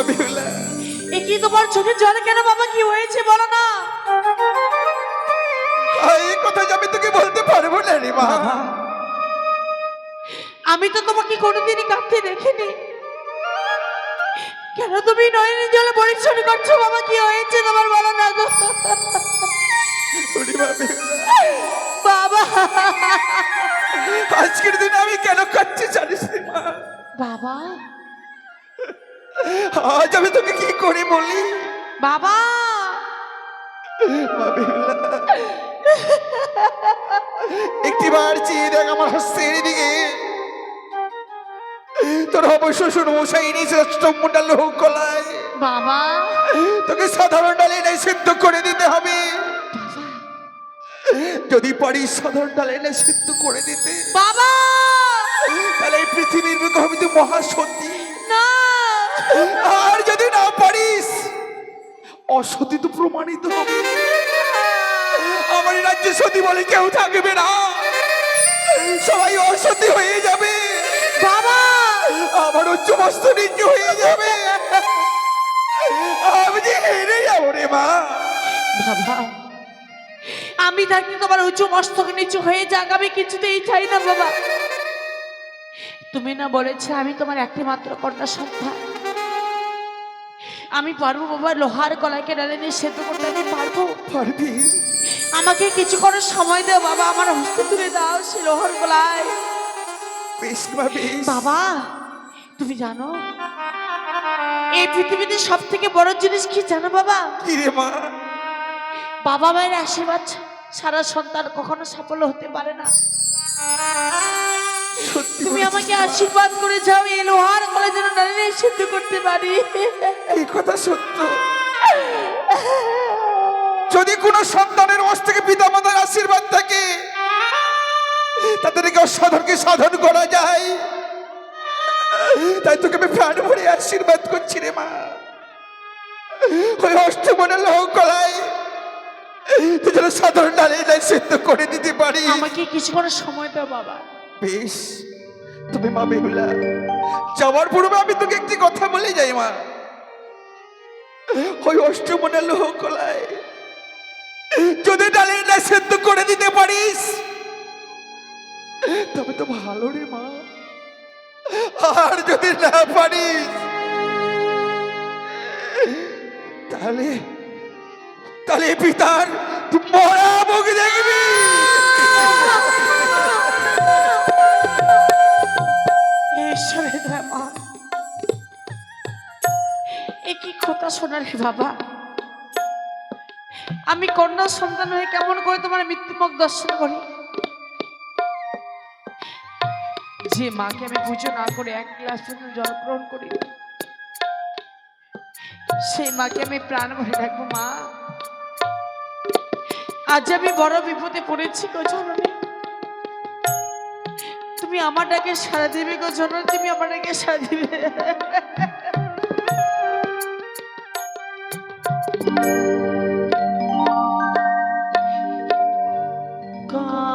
মা বিহুলা এ কি তোমার চোখের জলে কেন বাবা? কি হয়েছে বলো না। এই কথা আমি তোকে বলতে পারব না রে মা। আমি তো তোমাকে কোনোদিনই কাঁদতে দেখিনি। কেন তুমি নয়নি জলে পরিশ্রম করছ বাবা? কি হয়েছে তোমার বলো না গো। বাবা। আজকের দিন আমি কেন কাচ্ছি জানিস বাবা আজ আমি তোকে কি করে বলি? বাবা! একটিবার চেয়ে দেখ আমার হস্তের দিকে। তোর হব শ্বশুর মশাই নিয়েছে অষ্টম ডাল কলায় বাবা! তোকে সাধারণ ডালে এনে সিদ্ধ করে দিতে হবে। যদি পারি সাধারণ ডালে এনে সিদ্ধ করে দিতে। বাবা! তাহলে এই পৃথিবীর বুকে হবে তুই মহাসতী। আর যদি না পারিস অসতী তো প্রমাণিত হবে। আমার রাজ্যে সতী বলে কেউ থাকবে না। সবাই অসতী হয়ে যাবে। বাবা! আমার উচ্চ মস্ত নিজ হয়ে যাবে। আমি যে হেরে যাব রে মা। বাবা আমি থাকি তোমার উঁচু মস্তক নিচু হয়ে যাক আমি কিছুতেই চাই না বাবা। তুমি না বলেছে আমি তোমার একটি মাত্র কন্যা সন্তান। আমি পারব বাবা লোহার গলাকে ডালে নিয়ে সেদ্ধ করতে আমি পারব। পারবি? আমাকে কিছু করার সময় দাও বাবা আমার হস্ত তুলে দাও সে লোহার গলায় বাবা তুমি জানো এই পৃথিবীতে সব থেকে বড় জিনিস কি জানো বাবা? বাবা মায়ের আশীর্বাদ সারা সন্তান কখনো সফল হতে পারে না। তুমি আমাকে আশীর্বাদ করে যাও এই লোহার গলা যেন নারী সিদ্ধ করতে পারি। এই কথা সত্য। যদি কোনো সন্তানের ওস থেকে পিতা মাতার আশীর্বাদ থাকে তাদেরকে অসাধনকে সাধন করা যায়। তাই তোকে আমি প্রাণ ভরে আশীর্বাদ করছি রে মা। ওই অষ্টমনের লোক কলায় তুই যেন সাধারণ ডালে সিদ্ধ করে দিতে পারি আমাকে কিছু করার সময় দাও বাবা। বেশ তুমি মা বেহুলা। যাওয়ার পূর্বে আমি তোকে একটি কথা বলে যাই, মা। ওই অষ্টমনের লোহ কলায় যদি ডালে না সেদ্ধ করে দিতে পারিস, তবে তো ভালো রে, মা। আর যদি না পারিস, তাহলে তাহলে পিতার তুই মরা মুখ দেখবি। এ কি কথা শোনার রে বাবা। আমি কন্যা সন্তান হয়ে কেমন করে তোমার মৃত্যুমুখ দর্শন করি? যে মাকে আমি পুজো না করে এক গ্লাস জল গ্রহণ করি, সেই মাকে আমি প্রাণ ভরে রাখব, মা। আজ আমি বড় বিপদে পড়েছি গো তুমি আমার ডাকে সারা দিবে গো তুমি আমার ডাকে সারা দিবে। God.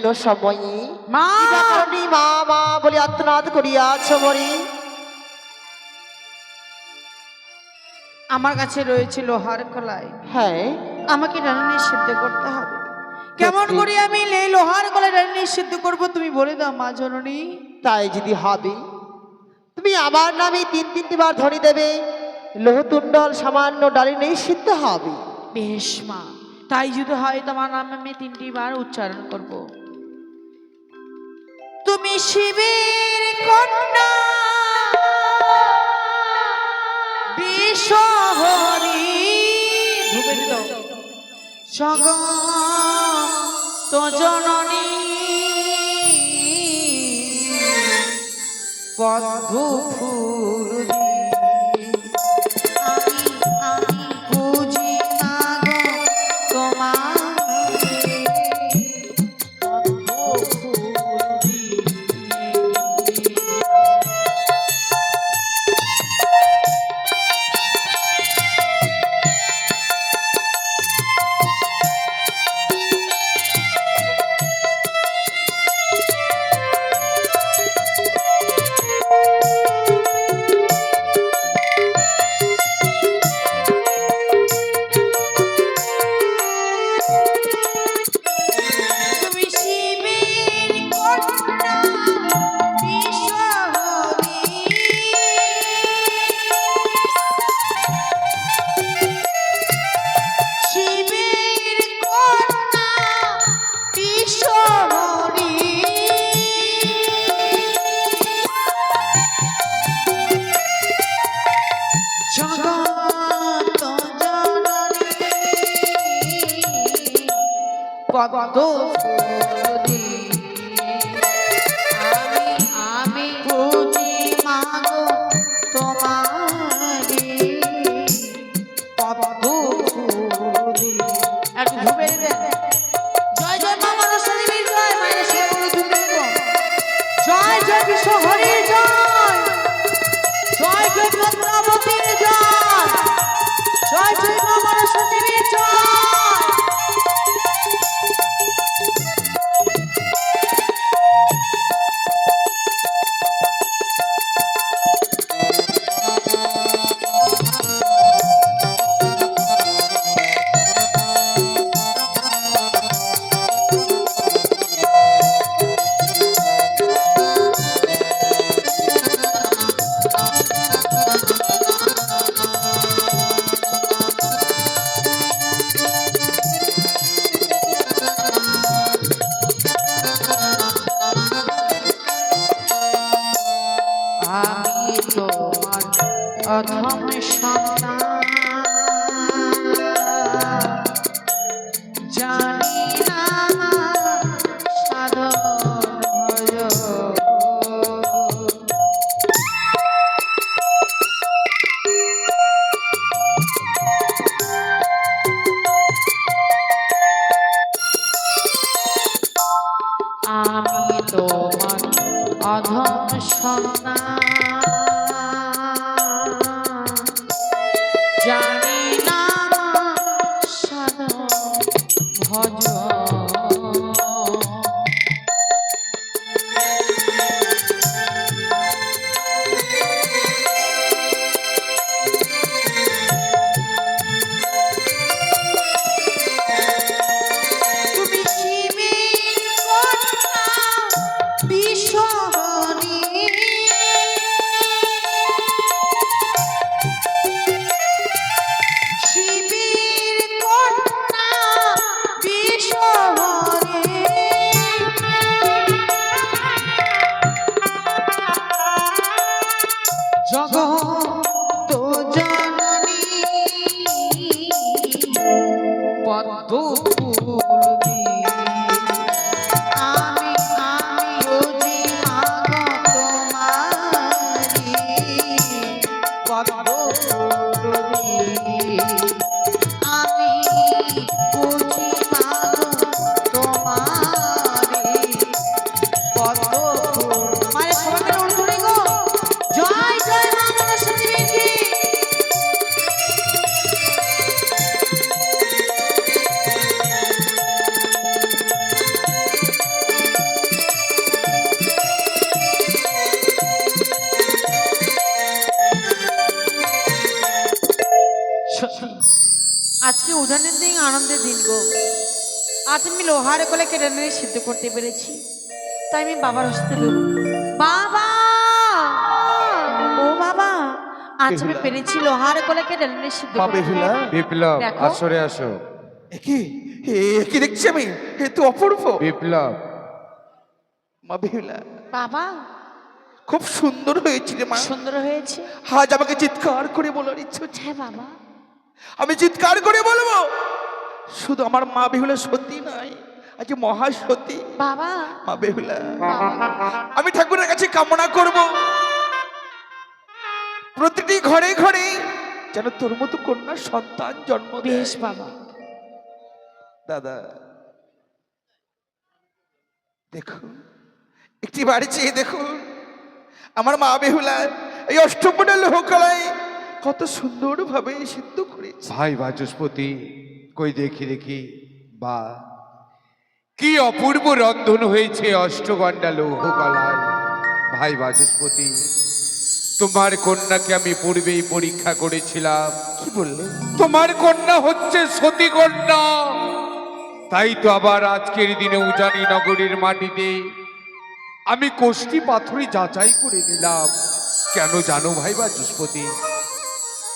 হেন সময়ে। মা! মা মা বলে আত্মনাদ করিয়াছ বলি আমার কাছে রয়েছে লোহার কলাই। হ্যাঁ। আমাকে রান্নি সিদ্ধ করতে হবে। কেমন? করে আমি এই লোহার কলাই রান্নি সিদ্ধ করব তুমি বলে দাও মা জননী। তাই যদি হবে তুমি আমার নামে তিন তিনটি বার ধরে দেবে লোহতুণ্ডল সামান্য ডালি নেই সিদ্ধ হবে। বেশ মা তাই যদি হয় তোমার নামে আমি তিনটি বার উচ্চারণ করব। তুমি শিবের কন্যা। বিশ্বহরি ধুবে জগত জননী পদ্ম ফুল আজকে উদানের দিন আনন্দের দিন গো। আজ আমি লোহার কোলে কেটে নিয়ে সিদ্ধ করতে পেরেছি। তাই আমি বাবার হস্তে দেব। বাবা! ও বাবা! আজ আমি পেরেছি লোহার কোলে কেটে নিয়ে সিদ্ধ। বিপ্লব। আসরে আসো। কি? এ কি দেখছি আমি? এ তো অপূর্ব। বিপ্লব। মা বেহুলা বাবা! খুব সুন্দর হয়েছে রে মা। সুন্দর হয়েছে। আজ আমাকে চিৎকার করে বলার ইচ্ছে হচ্ছে। হ্যাঁ বাবা। আমি চিৎকার করে বলব শুধু আমার মা বেহুলা সতী নয় আজ মহা সতী। বাবা। মা বেহুলা। আমি ঠাকুরের কাছে কামনা করব। প্রতিটি ঘরে ঘরে যেন তোর মতো কন্যা সন্তান জন্ম। বেশ বাবা। দাদা দেখুন একটি বাড়ি চেয়ে দেখুন আমার মা বেহুলা এই অষ্টমটা লোহকলায় কত সুন্দরভাবে সিদ্ধ করেছে। ভাই বাচস্পতি কই দেখি দেখি বা কি অপূর্ব রন্ধন হয়েছে অষ্টগণ্ডা লৌহ কলায় ভাই বাচস্পতি তোমার কন্যাকে আমি পূর্বেই পরীক্ষা করেছিলাম। কি বললে? তোমার কন্যা হচ্ছে সতী কন্যা তাই তো আবার আজকের দিনে উজানি নগরীর মাটিতে আমি কোষ্ঠী পাথরই যাচাই করে নিলাম। কেন জানো ভাই বাচস্পতি?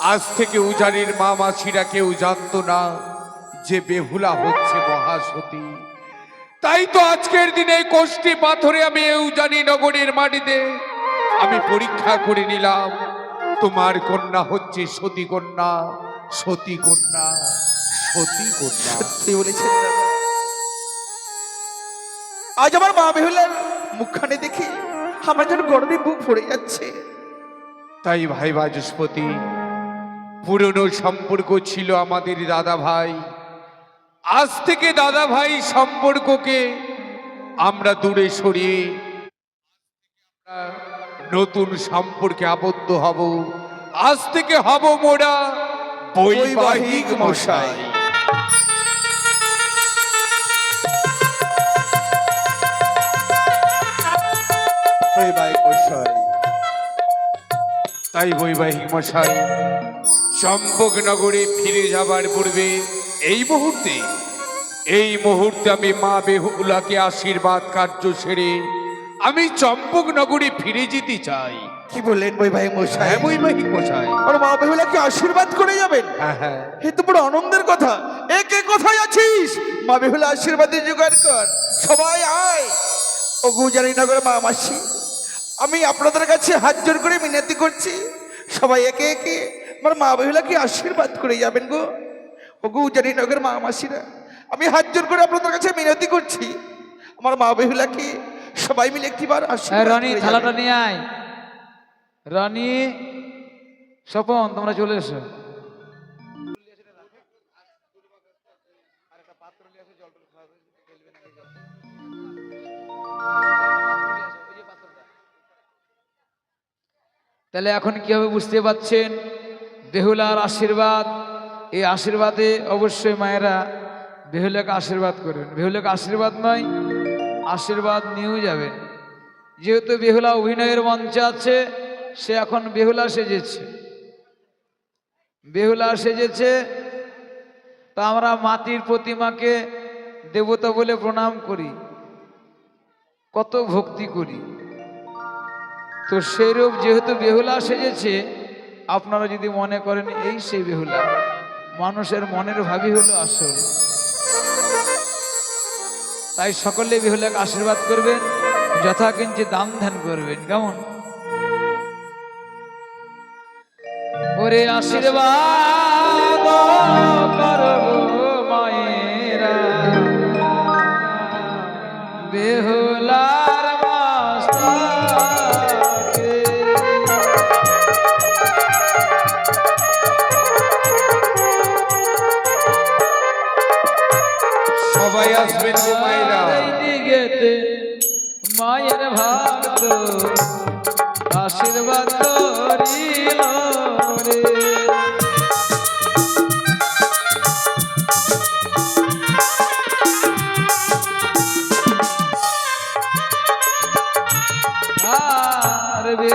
আজ থেকে উজানির মা মাসিরা কেউ জানতো না যে বেহুলা হচ্ছে মহাসতী। তাই তো আজকের দিনে কোষ্ঠী পাথরে আমি উজানি নগরের মাটিতে আমি পরীক্ষা করে নিলাম তোমার কন্যা হচ্ছে সতী কন্যা সতী কন্যা সতী কন্যা। সত্যি বলেছেন আজ আমার মা বেহুলার মুখখানে দেখি আমার যেন গরমে বুক ভরে যাচ্ছে। তাই ভাই বাচস্পতি পুরনো সম্পর্ক ছিল আমাদের দাদা ভাই। আজ থেকে দাদা ভাই সম্পর্ককে আমরা দূরে সরিয়ে নতুন সম্পর্কে আবদ্ধ হব। আজ থেকে হব মোরা বৈবাহিক মশাই। তাই বৈবাহিক মশাই। চম্পক নগরে ফিরে যাবার পূর্বে এই মুহূর্তে এই মুহূর্তে আমি মা বেহুলাকে আশীর্বাদ কার্য সেরে আমি চম্পক নগরে ফিরে যেতে চাই। কি বললেন বৈবাহিক মশাই? হ্যাঁ বৈবাহিক মশাই। আর মা বেহুলাকে আশীর্বাদ করে যাবেন? হ্যাঁ হ্যাঁ। এ তো বড় আনন্দের কথা। এ কে কোথায় আছিস? মা বেহুলা আশীর্বাদের জোগাড় কর। সবাই আয়। ও গুজারি নগর মা মাসি আমি আপনাদের কাছে হাত জোর করে মিনতি করছি। সবাই একে একে। আমার মা বেহুলাকে আশীর্বাদ করে যাবেন গো। ও গুজারি নগর মা মাসিরা আমি হাত জোর করে আপনাদের কাছে মিনতি করছি। আমার মা বেহুলাকে সবাই মিলে একটিবার রনি থালাটা নিয়ে আয়। রনি স্বপন তোমরা চলে এসো। তাহলে এখন কি হবে বুঝতে পাচ্ছেন বেহুলার আশীর্বাদ। এই আশীর্বাদে অবশ্যই মায়েরা বেহুলাকে আশীর্বাদ করবেন বেহুলাকে আশীর্বাদ নয়, আশীর্বাদ নিয়েও যাবেন। যেহেতু বেহুলা অভিনয়ের মঞ্চে আছে, সে এখন বেহুলা সেজেছে। বেহুলা সেজেছে, তা আমরা মাটির প্রতিমাকে দেবতা বলে প্রণাম করি। কত ভক্তি করি। তো সেইরূপ যেহেতু বেহুলা সেজেছে আপনারা যদি মনে করেন এই সেই বেহুলা, মানুষের মনের ভাবি হলো আসল। তাই সকলে বেহুলাকে আশীর্বাদ করবেন, যথাকিঞ্চি দাম ধ্যান করবেন, কেমন? ওরে আশীর্বাদ মায়েরা, বেহুলা সবাই আসবেন মায়েরা। দিগেতে মায়ের ভক্ত আশীর্বাদ আর রে